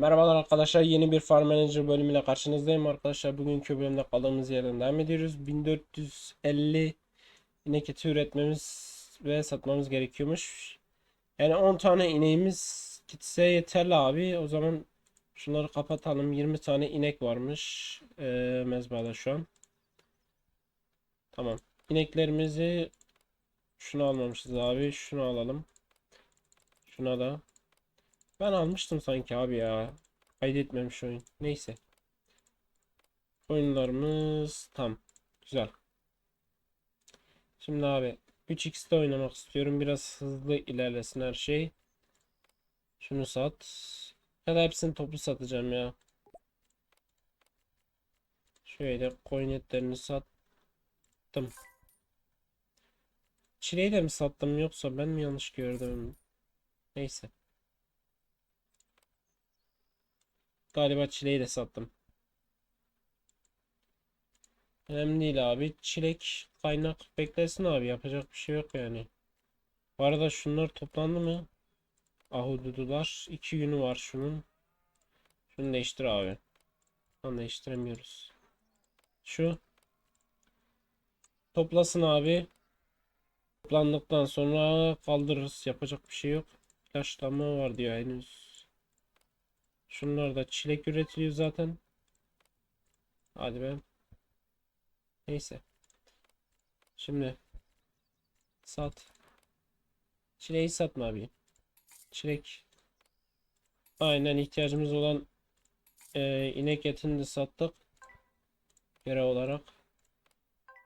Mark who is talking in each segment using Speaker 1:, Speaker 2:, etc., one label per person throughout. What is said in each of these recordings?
Speaker 1: Merhabalar arkadaşlar. Yeni bir Farm Manager bölümüyle karşınızdayım arkadaşlar. Bugünkü bölümde kaldığımız yerden devam ediyoruz. 1450 inek eti üretmemiz ve satmamız gerekiyormuş. Yani 10 tane ineğimiz gitse yeterli abi. O zaman şunları kapatalım. 20 tane inek varmış ee, mezbahada şu an. Tamam. İneklerimizi şunu almamışız abi. Şunu alalım. Şuna da ben almıştım sanki abi ya. Kaydetmemiş oyun. Neyse. Oyunlarımız tam. Güzel. Şimdi abi 3x'te oynamak istiyorum. Biraz hızlı ilerlesin her şey. Şunu sat. Ya da hepsini toplu satacağım ya. Şöyle coin etlerini sattım. Çileği de mi sattım yoksa ben mi yanlış gördüm? Neyse. Galiba çileği de sattım. Önemli değil abi. Çilek kaynak beklesin abi. Yapacak bir şey yok yani. Bu arada şunlar toplandı mı? Ahududular. iki günü var şunun. Şunu değiştir abi. Tam değiştiremiyoruz. Şu. Toplasın abi. Toplandıktan sonra kaldırırız. Yapacak bir şey yok. İlaçlama var diyor henüz. Şunlar da çilek üretiliyor zaten. Hadi be. Neyse. Şimdi sat. Çileği satma abi. Çilek. Aynen ihtiyacımız olan e, inek etini de sattık. Görev olarak.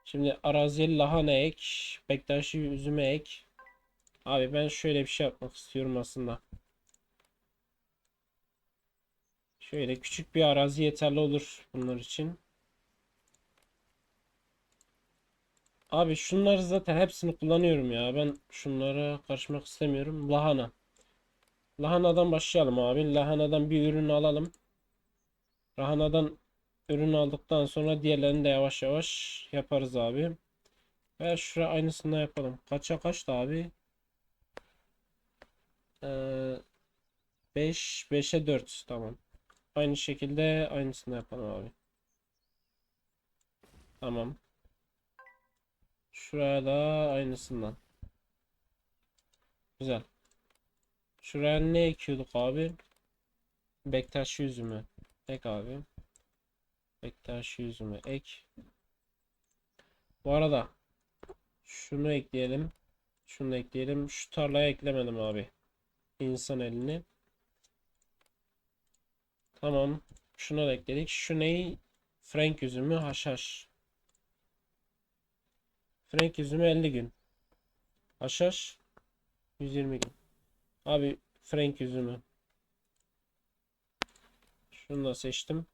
Speaker 1: Şimdi araziye lahana ek. Bektaşi üzüme ek. Abi ben şöyle bir şey yapmak istiyorum aslında. Şöyle küçük bir arazi yeterli olur bunlar için. Abi şunları zaten hepsini kullanıyorum ya. Ben şunlara karışmak istemiyorum. Lahana. Lahanadan başlayalım abi. Lahanadan bir ürün alalım. Lahanadan ürün aldıktan sonra diğerlerini de yavaş yavaş yaparız abi. Ve şuraya aynısını yapalım. Kaça kaçtı abi? Ee, 5 5'e 4 tamam. Aynı şekilde aynısını yapalım abi. Tamam. Şuraya da aynısından. Güzel. Şuraya ne ekiyorduk abi? Bektaş üzümü. Ek abi. Bektaş üzümü ek. Bu arada şunu ekleyelim. Şunu ekleyelim. Şu tarlaya eklemedim abi. İnsan elini. Tamam. Şuna da ekledik. Şu neyi? Frank üzümü haşhaş. Frank üzümü 50 gün. Haşhaş 120 gün. Abi Frank üzümü. Şunu da seçtim.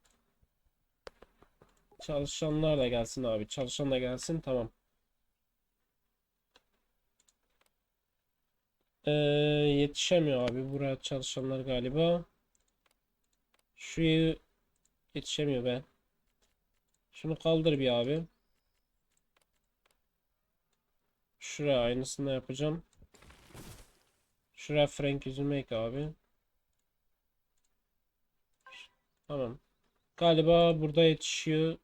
Speaker 1: Çalışanlar da gelsin abi. Çalışan da gelsin. Tamam. Ee, yetişemiyor abi. Buraya çalışanlar galiba. Şuraya yetişemiyor be. Şunu kaldır bir abi. Şuraya aynısını yapacağım. Şuraya Frank yüzüme ek abi. Tamam. Galiba burada yetişiyor.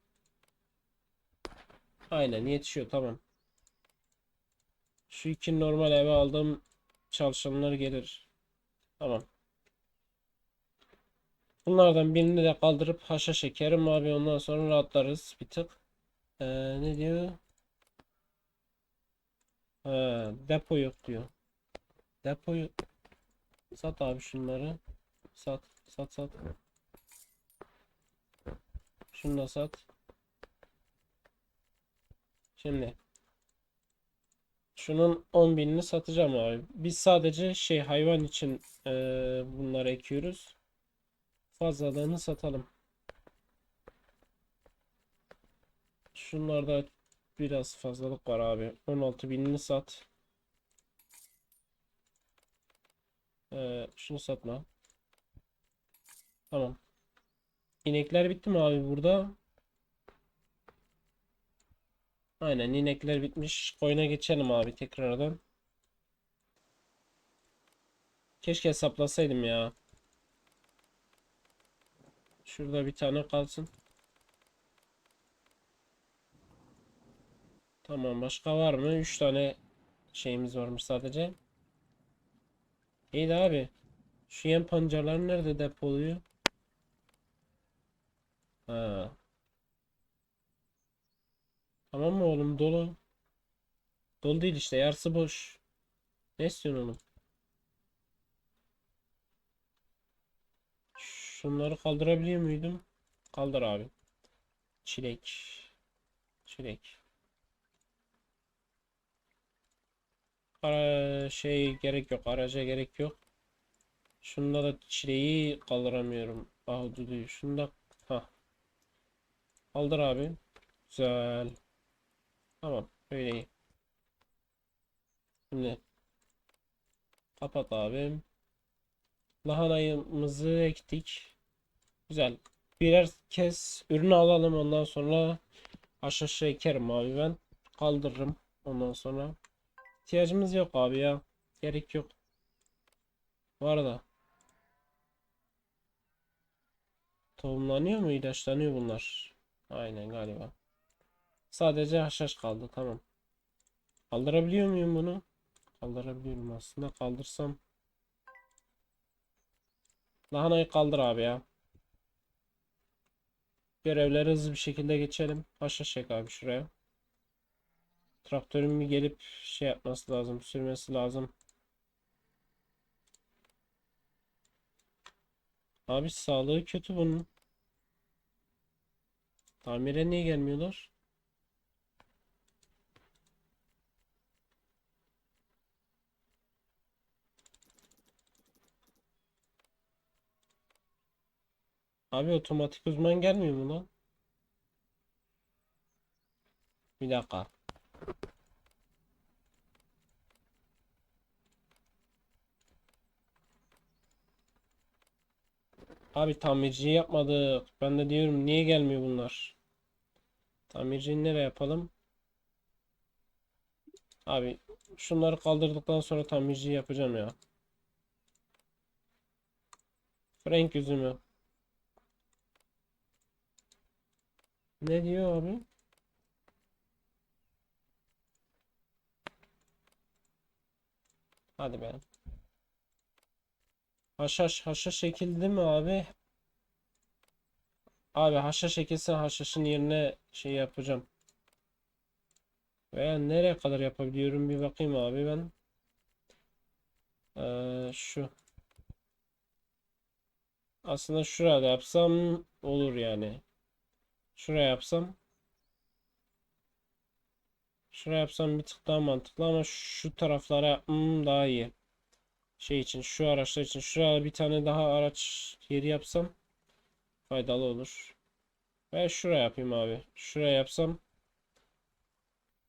Speaker 1: Aynen yetişiyor tamam. Şu iki normal eve aldığım çalışanlar gelir. Tamam. Bunlardan birini de kaldırıp haşa şekerim abi ondan sonra rahatlarız bir tık. Ee, ne diyor? Ha, depo yok diyor. Depoyu sat abi şunları. Sat, sat, sat. Şunu da sat. Şimdi şunun 10 binini satacağım abi. Biz sadece şey hayvan için e, bunları ekiyoruz. Fazlalığını satalım. Şunlarda biraz fazlalık var abi. 16 binini sat. Ee, şunu satma. Tamam. İnekler bitti mi abi burada? Aynen inekler bitmiş. Koyuna geçelim abi tekrardan. Keşke hesaplasaydım ya. Şurada bir tane kalsın. Tamam başka var mı? 3 tane şeyimiz varmış sadece. İyi de abi. Şu yem pancarları nerede depoluyor? Ha. Tamam mı oğlum dolu. Dolu değil işte yarısı boş. Ne istiyorsun oğlum? Şunları kaldırabiliyor muydum? Kaldır abi. Çilek. Çilek. Ara şey gerek yok. Araca gerek yok. Şunda da çileği kaldıramıyorum. Ahududuyu. Şunda ha. Kaldır abi. Güzel. Tamam. Böyle iyi. Şimdi kapat abim. Lahanayımızı ektik. Güzel. Birer kez ürünü alalım ondan sonra aşağı aşağı ekerim abi ben. Kaldırırım ondan sonra. İhtiyacımız yok abi ya. Gerek yok. Bu arada tohumlanıyor mu? ilaçlanıyor bunlar. Aynen galiba. Sadece haşhaş kaldı. Tamam. Kaldırabiliyor muyum bunu? Kaldırabiliyorum aslında. Kaldırsam. Lahanayı kaldır abi ya. Görevleri hızlı bir şekilde geçelim. Haşhaş çek abi şuraya. Traktörün bir gelip şey yapması lazım. Sürmesi lazım. Abi sağlığı kötü bunun. Tamire niye gelmiyorlar? Abi otomatik uzman gelmiyor mu lan? Bir dakika. Abi tamirciyi yapmadık. Ben de diyorum niye gelmiyor bunlar? Tamirciyi nereye yapalım? Abi şunları kaldırdıktan sonra tamirciyi yapacağım ya. Frank üzümü. Ne diyor abi? Hadi be. Haşhaş haşhaş çekildi mi abi? Abi haşhaş çekilse haşhaşın yerine şey yapacağım. Veya nereye kadar yapabiliyorum bir bakayım abi ben. Ee, şu. Aslında şurada yapsam olur yani. Şuraya yapsam. Şuraya yapsam bir tık daha mantıklı ama şu taraflara yapmam daha iyi. Şey için şu araçlar için şuraya bir tane daha araç yeri yapsam faydalı olur. Ve şuraya yapayım abi. Şuraya yapsam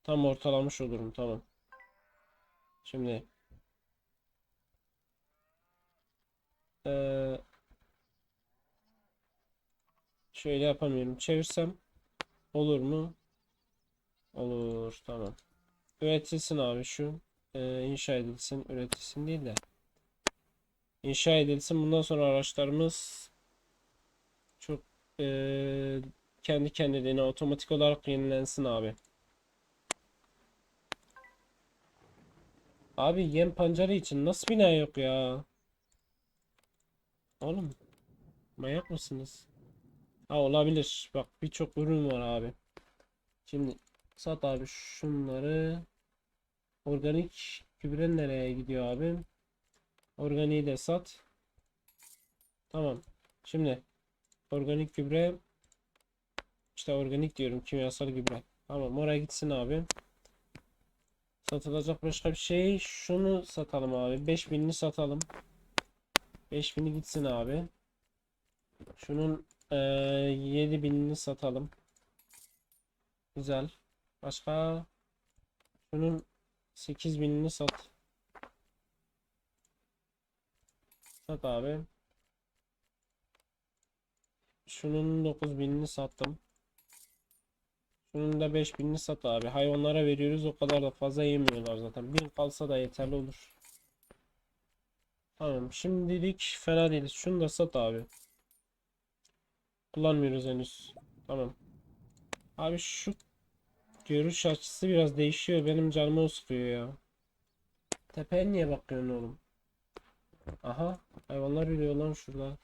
Speaker 1: tam ortalamış olurum tamam. Şimdi eee Şöyle yapamıyorum. Çevirsem olur mu? Olur. Tamam. Üretilsin abi şu. Ee, inşa edilsin. Üretilsin değil de. İnşa edilsin. Bundan sonra araçlarımız çok ee, kendi kendine otomatik olarak yenilensin abi. Abi yem pancarı için nasıl bina yok ya? Oğlum manyak mısınız? Ha olabilir. Bak birçok ürün var abi. Şimdi sat abi şunları. Organik gübre nereye gidiyor abi? Organiği de sat. Tamam. Şimdi organik gübre işte organik diyorum kimyasal gübre. Tamam oraya gitsin abi. Satılacak başka bir şey. Şunu satalım abi. 5000'ini satalım. 5000'i gitsin abi. Şunun ee, 7000'ini satalım. Güzel. Başka şunun 8000'ini sat. Sat abi. Şunun 9000'ini sattım. Şunun da 5000'ini sat abi. Hayvanlara veriyoruz o kadar da fazla yemiyorlar zaten. 1000 kalsa da yeterli olur. Tamam şimdilik fena değiliz. Şunu da sat abi. Kullanmıyoruz henüz. Tamam. Abi şu görüş açısı biraz değişiyor. Benim canımı sıkıyor ya. Tepeye niye bakıyorsun oğlum? Aha. Hayvanlar yürüyor lan şurada.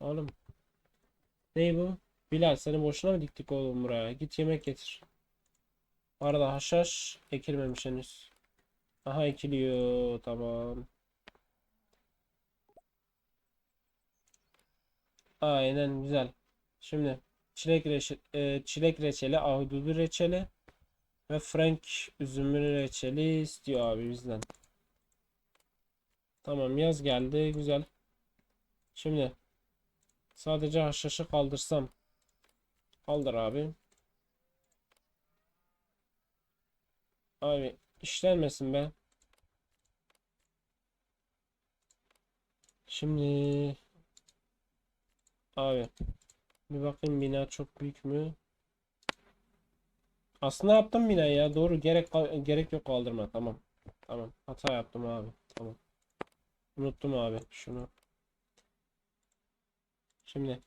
Speaker 1: Oğlum. Ne bu? Bilal seni boşuna mı diktik oğlum buraya? Git yemek getir. Bu arada haşhaş ekilmemiş henüz. Aha ekiliyor. Tamam. Aynen güzel. Şimdi çilek reçeli, çilek reçeli, ahududu reçeli ve frank üzümlü reçeli istiyor abi bizden. Tamam yaz geldi. Güzel. Şimdi sadece haşhaşı kaldırsam. Kaldır abi. Abi işlenmesin be. Şimdi abi bir bakayım bina çok büyük mü? Aslında yaptım binayı ya. Doğru gerek gerek yok kaldırma. Tamam. Tamam. Hata yaptım abi. Tamam. Unuttum abi şunu. Şimdi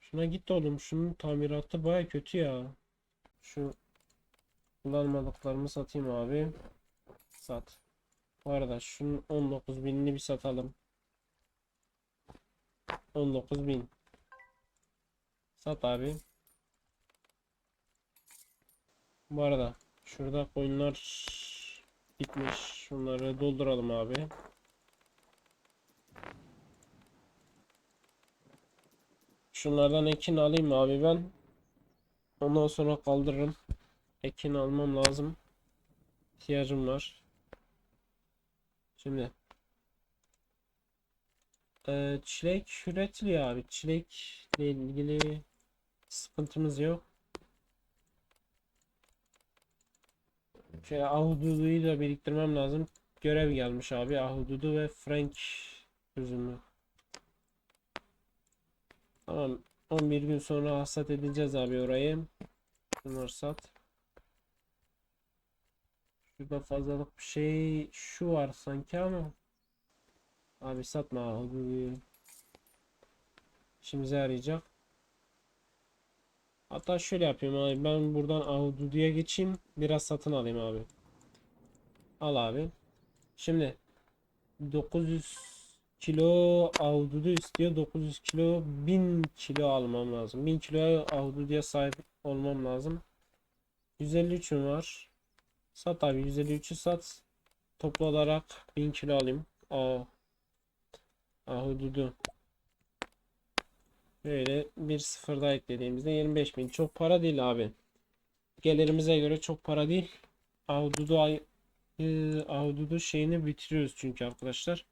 Speaker 1: şuna git oğlum. Şunun tamiratı baya kötü ya. Şu kullanmadıklarımı satayım abi. Sat. Bu arada şunun 19 binini bir satalım. 19 bin. Sat abi. Bu arada şurada koyunlar bitmiş. Şunları dolduralım abi. Şunlardan ekin alayım abi ben. Ondan sonra kaldırırım. Ekin almam lazım. İhtiyacım var. Şimdi. Ee, çilek üretiliyor abi. Çilekle ilgili sıkıntımız yok. Şey ahududuyu da biriktirmem lazım. Görev gelmiş abi. Ahududu ve Frank üzümü. Tamam. 11 gün sonra hasat edeceğiz abi orayı. Bunları sat. Şurada fazlalık bir şey şu var sanki ama. Abi satma. İşimize yarayacak. Hatta şöyle yapayım abi. Ben buradan ahududuya geçeyim. Biraz satın alayım abi. Al abi. Şimdi 900 kilo ahududu istiyor. 900 kilo 1000 kilo almam lazım. 1000 kilo ahududuya sahip olmam lazım. 153'üm var. Sat abi 153'ü sat. Toplu olarak 1000 kilo alayım. Aa. Ahududu. Böyle bir sıfır daha eklediğimizde 25 bin. Çok para değil abi. Gelirimize göre çok para değil. Ahududu ay e, Ahududu şeyini bitiriyoruz çünkü arkadaşlar.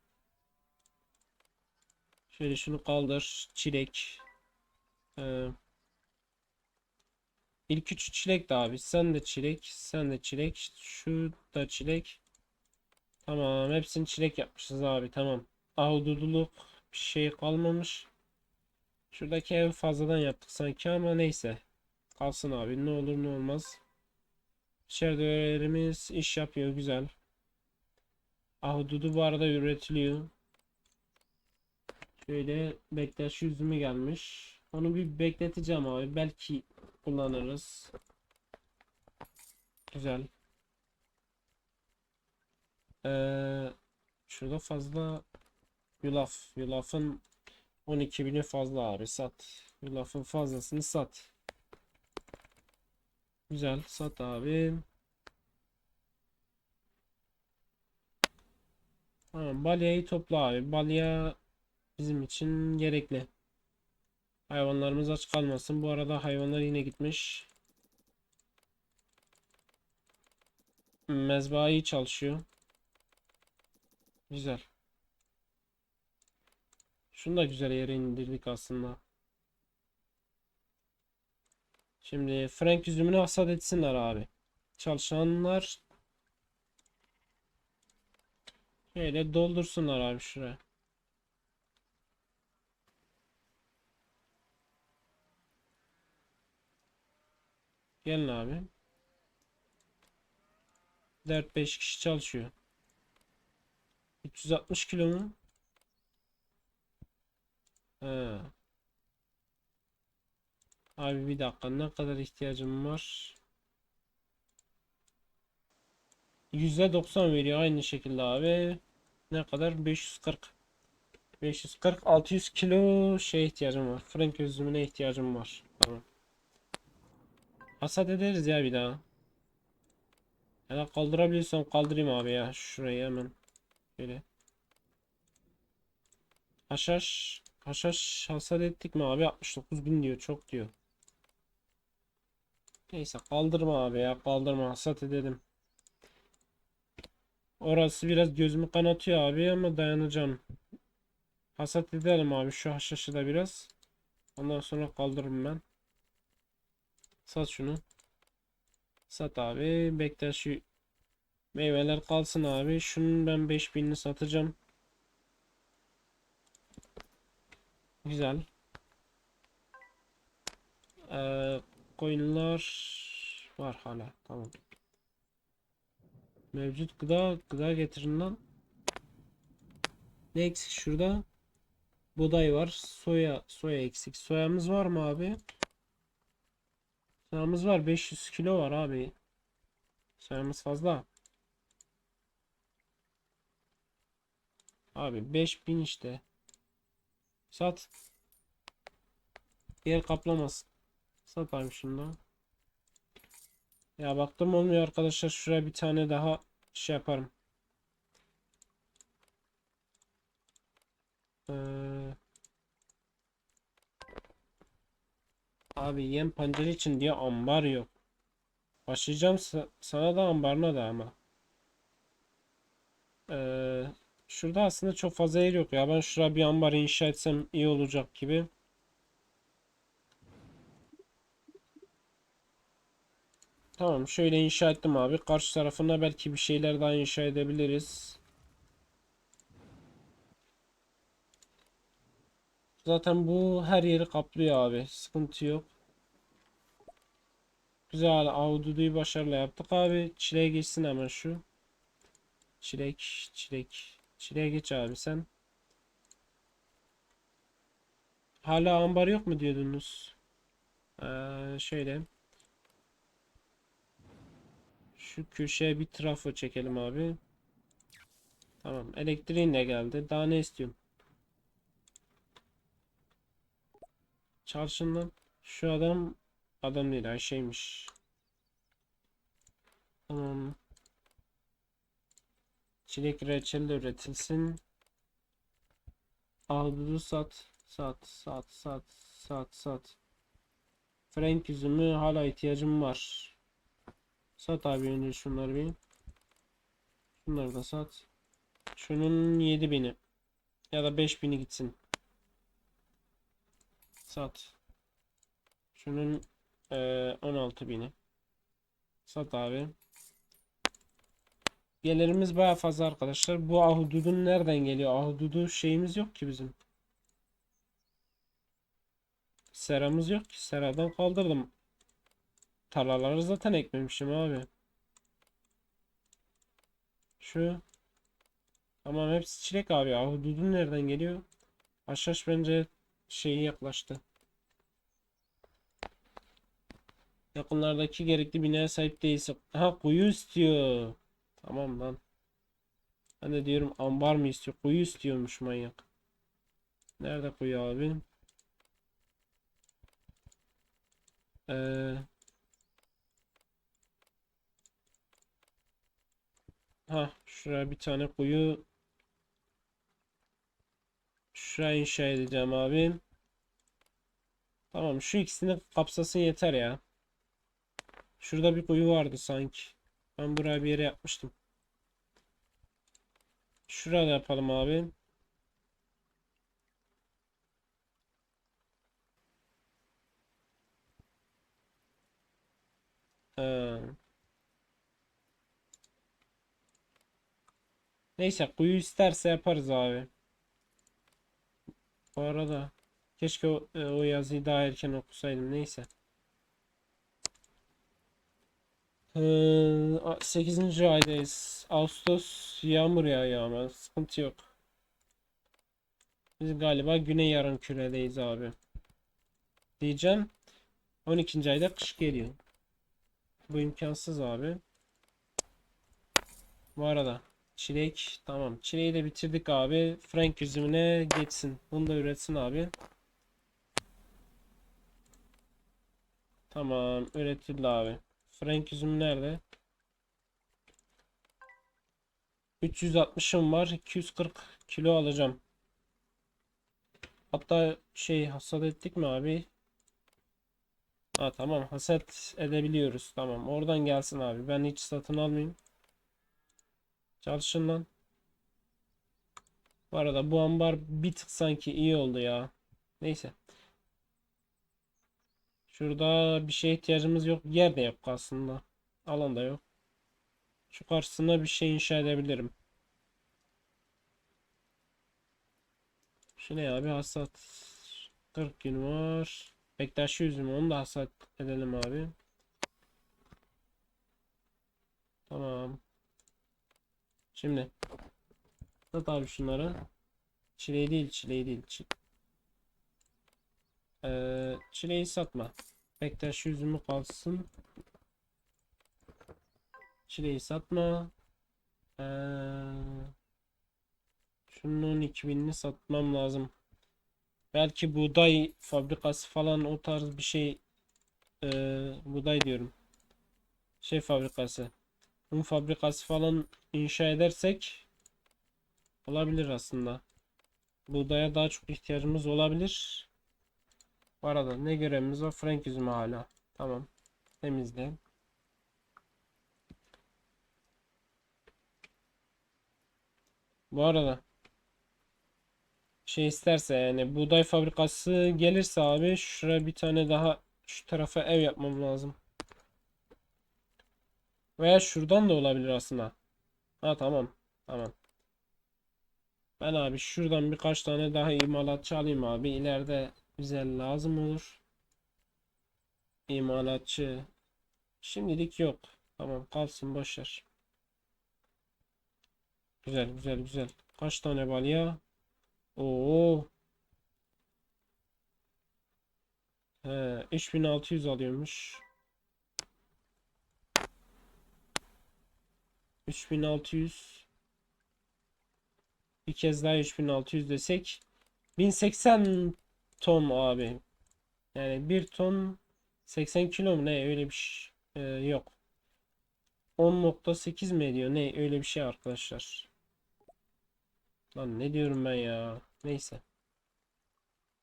Speaker 1: Şöyle şunu kaldır. Çilek. Ee, ilk üçü çilek de abi. Sen de çilek. Sen de çilek. Şu da çilek. Tamam. Hepsini çilek yapmışız abi. Tamam. Ahududuluk bir şey kalmamış. Şuradaki ev fazladan yaptık sanki ama neyse. Kalsın abi. Ne olur ne olmaz. İçeridelerimiz iş yapıyor. Güzel. Ahududu bu arada üretiliyor. Şöyle bekleş yüzümü gelmiş. Onu bir bekleteceğim abi. Belki kullanırız. Güzel. Ee, şurada fazla yulaf. Yulafın 12 bini fazla abi sat. Yulafın fazlasını sat. Güzel sat abi. Tamam balyayı topla abi. Balya bizim için gerekli. Hayvanlarımız aç kalmasın. Bu arada hayvanlar yine gitmiş. Mezba çalışıyor. Güzel. Şunu da güzel yere indirdik aslında. Şimdi Frank üzümünü hasat etsinler abi. Çalışanlar şöyle doldursunlar abi şuraya. Gelin abi. 4-5 kişi çalışıyor. 360 kilo mu? He. Abi bir dakika ne kadar ihtiyacım var? %90 veriyor aynı şekilde abi. Ne kadar? 540. 540 600 kilo şey ihtiyacım var. Frank üzümüne ihtiyacım var. Tamam. Hasat ederiz ya bir daha. Ya da kaldırabilirsem kaldırayım abi ya. Şurayı hemen. Şöyle. Haşhaş. Haşhaş hasat ettik mi abi? 69 bin diyor. Çok diyor. Neyse kaldırma abi ya. Kaldırma. Hasat edelim. Orası biraz gözümü kanatıyor abi ama dayanacağım. Hasat edelim abi şu haşhaşı da biraz. Ondan sonra kaldırırım ben. Sat şunu. Sat abi. Bekle şu meyveler kalsın abi. Şunun ben 5000'ini satacağım. Güzel. Ee, koyunlar var hala. Tamam. Mevcut gıda gıda getirin lan. Ne eksik şurada? Buğday var. Soya soya eksik. Soyamız var mı abi? Soyamız var. 500 kilo var abi. Soyamız fazla. Abi 5000 işte. Sat. Yer kaplamaz. Sat abi şunu. Ya baktım olmuyor arkadaşlar. Şuraya bir tane daha şey yaparım. Ee, abi yem pancarı için diye ambar yok. Başlayacağım sa- sana da ambarına da ama. Ee, şurada aslında çok fazla yer yok ya. Ben şuraya bir ambar inşa etsem iyi olacak gibi. Tamam şöyle inşa ettim abi. Karşı tarafına belki bir şeyler daha inşa edebiliriz. Zaten bu her yeri kaplıyor abi. Sıkıntı yok. Güzel ahududuyu başarılı yaptık abi. Çileğe geçsin hemen şu. Çilek, çilek. Çileğe geç abi sen. Hala ambar yok mu diyordunuz? Ee, şöyle. Şu köşeye bir trafo çekelim abi. Tamam. Elektriğin de geldi. Daha ne istiyorsun? Çarşından. Şu adam adam değil Ayşe'ymiş. Tamam. Çilek reçeli üretilsin. Ahududu sat. Sat. Sat. Sat. Sat. Sat. Frank üzümü hala ihtiyacım var. Sat abi önce şunları bir. Şunları da sat. Şunun 7000'i ya da 5000'i gitsin. Sat. Şunun eee 16000'i. Sat abi. Gelirimiz baya fazla arkadaşlar. Bu ahududun nereden geliyor? Ahududu şeyimiz yok ki bizim. Seramız yok ki. Seradan kaldırdım. Tarlaları zaten ekmemişim abi. Şu. Tamam hepsi çilek abi. Ahududun nereden geliyor? Haşhaş bence şeyi yaklaştı. Yakınlardaki gerekli binaya sahip değilse. Ha kuyu istiyor. Tamam lan. Ben de diyorum ambar mı istiyor? Kuyu istiyormuş manyak. Nerede kuyu abi? Ee, ha şuraya bir tane kuyu şuraya inşa edeceğim abi. Tamam şu ikisini kapsasın yeter ya. Şurada bir kuyu vardı sanki. Ben buraya bir yere yapmıştım. Şurada yapalım abi. Ha. Neyse kuyu isterse yaparız abi. Bu arada keşke o, e, o yazıyı daha erken okusaydım. Neyse. Ee, 8. aydayız. Ağustos yağmur yağıyor ama sıkıntı yok. Biz galiba güney yarım küredeyiz abi. Diyeceğim. 12. ayda kış geliyor. Bu imkansız abi. Bu arada çilek tamam. Çileği de bitirdik abi. Frank üzümüne geçsin. Bunu da üretsin abi. Tamam üretildi abi. Frank üzümü nerede? 360'ım var. 240 kilo alacağım. Hatta şey hasat ettik mi abi? Ha tamam hasat edebiliyoruz. Tamam oradan gelsin abi. Ben hiç satın almayayım. Çalışın lan. Bu arada bu ambar bir tık sanki iyi oldu ya. Neyse. Şurada bir şeye ihtiyacımız yok. Yer de yok aslında. Alan da yok. Şu karşısına bir şey inşa edebilirim. Şu ne abi hasat 40 gün var. Bektaşi üzümü onu da hasat edelim abi. Tamam. Şimdi sat abi şunları. Çileği değil çileği değil. Çi ee, çileği satma. Bektaşi üzümü kalsın. Çileği satma. Ee, şunun 2000'ini satmam lazım. Belki buğday fabrikası falan o tarz bir şey ee, buğday diyorum. Şey fabrikası. Un fabrikası falan inşa edersek olabilir aslında. Buğdaya daha çok ihtiyacımız olabilir. Bu arada ne görevimiz var? Frank üzümü hala. Tamam. Temizle. Bu arada şey isterse yani buğday fabrikası gelirse abi şuraya bir tane daha şu tarafa ev yapmam lazım. Veya şuradan da olabilir aslında. Ha tamam. Tamam. Ben abi şuradan birkaç tane daha imalatçı alayım abi. İleride bize lazım olur. İmalatçı. Şimdilik yok. Tamam kalsın boşver. Güzel güzel güzel. Kaç tane balya? Oo. He, 3600 alıyormuş. 3600 bir kez daha 3600 desek 1080 ton abi. Yani 1 ton 80 kilo mu ne öyle bir şey ee, yok. 10.8 mi ediyor ne öyle bir şey arkadaşlar. Lan ne diyorum ben ya. Neyse.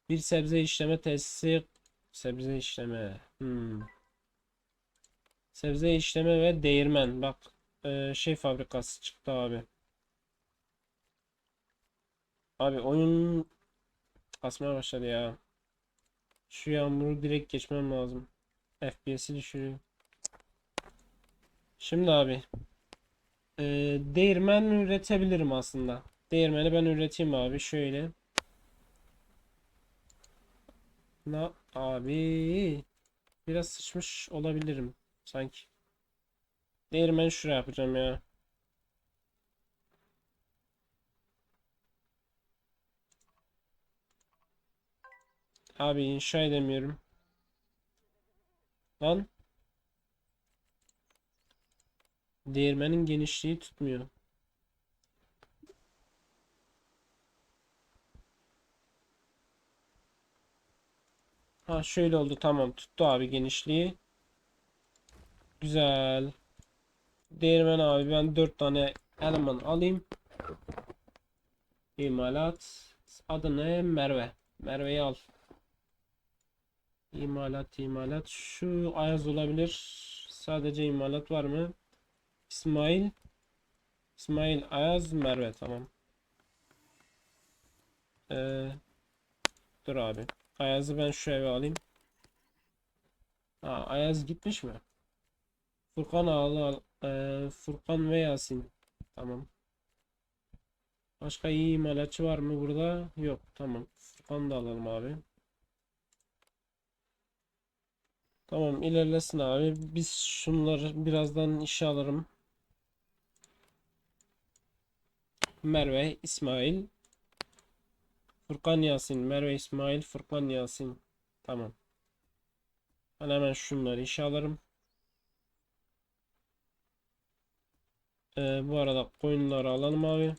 Speaker 1: Bir sebze işleme tesisi sebze işleme. Hmm. Sebze işleme ve değirmen. Bak e, şey fabrikası çıktı abi. Abi oyun kasmaya başladı ya. Şu yağmuru direkt geçmem lazım. FPS'i düşürüyor. Şimdi abi. E, değirmen üretebilirim aslında. Değirmeni ben üreteyim abi. Şöyle. Na abi. Biraz sıçmış olabilirim. Sanki. Değirmeni şuraya yapacağım ya. Abi inşa edemiyorum. Lan. Değirmenin genişliği tutmuyor. Ha şöyle oldu tamam tuttu abi genişliği. Güzel. Değirmen abi ben 4 tane eleman alayım. İmalat. Adı ne? Merve. Merve'yi al. İmalat imalat. Şu Ayaz olabilir. Sadece imalat var mı? İsmail. İsmail Ayaz Merve tamam. Ee, dur abi. Ayaz'ı ben şu eve alayım. Ha, Ayaz gitmiş mi? Furkan al, e, Furkan ve Yasin. Tamam. Başka iyi imalatçı var mı burada? Yok. Tamam. Furkan da alalım abi. Tamam ilerlesin abi. Biz şunları birazdan işe alırım. Merve, İsmail, Furkan Yasin, Merve İsmail, Furkan Yasin. Tamam. Ben hemen şunları işe alırım. Ee, bu arada koyunları alalım abi.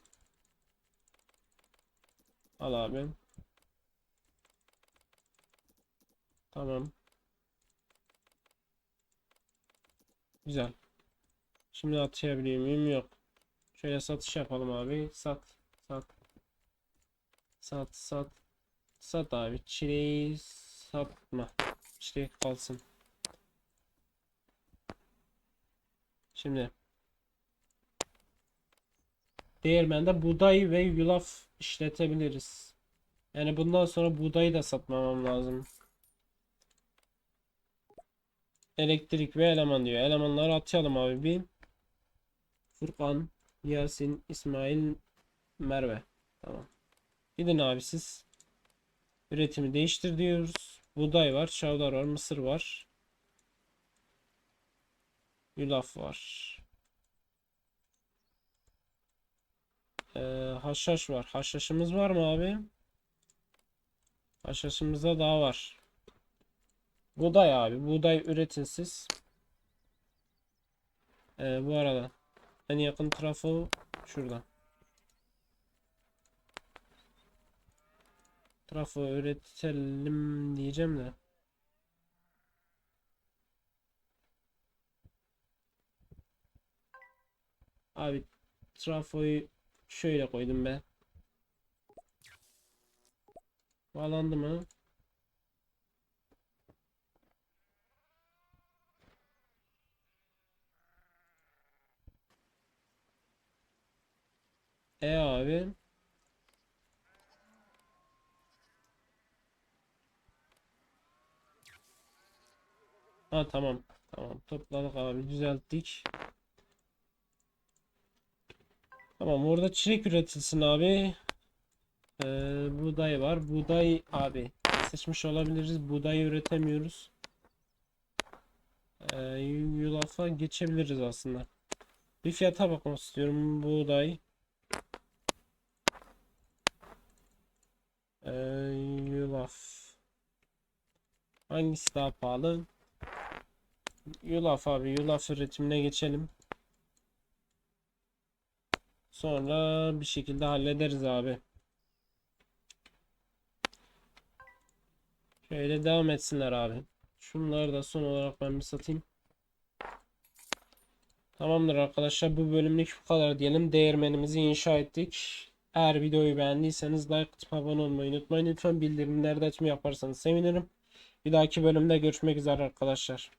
Speaker 1: Al abi. Tamam. Güzel. Şimdi atayabiliyor muyum? Yok. Şöyle satış yapalım abi. Sat. Sat. Sat. Sat. Sat abi. Çileği satma. Çilek kalsın. Şimdi. Değirmende buğday ve yulaf işletebiliriz. Yani bundan sonra buğdayı da satmamam lazım. Elektrik ve eleman diyor. Elemanları atayalım abi bir. Furkan, Yasin, İsmail, Merve. Tamam. Gidin abi siz. Üretimi değiştir diyoruz. Buğday var, şavdar var, mısır var. Yulaf var. Ee, haşhaş var. Haşhaşımız var mı abi? Haşhaşımızda daha var. Buğday abi. Buğday üretin siz. Ee, bu arada en yakın trafo şurada. Trafo üretelim diyeceğim de. Abi trafoyu şöyle koydum ben. Bağlandı mı? E abi. Ha tamam. Tamam topladık abi düzelttik. Tamam orada çilek üretilsin abi. Ee, buğday var. Buğday abi seçmiş olabiliriz. Buğday üretemiyoruz. Ee, yulafa geçebiliriz aslında. Bir fiyata bakmak istiyorum. Buğday. Yulaf. Hangisi daha pahalı? Yulaf abi. Yulaf üretimine geçelim. Sonra bir şekilde hallederiz abi. Şöyle devam etsinler abi. Şunları da son olarak ben bir satayım. Tamamdır arkadaşlar bu bölümlük bu kadar diyelim. Değirmenimizi inşa ettik. Eğer videoyu beğendiyseniz like atıp abone olmayı unutmayın. Lütfen bildirimleri de açmayı yaparsanız sevinirim. Bir dahaki bölümde görüşmek üzere arkadaşlar.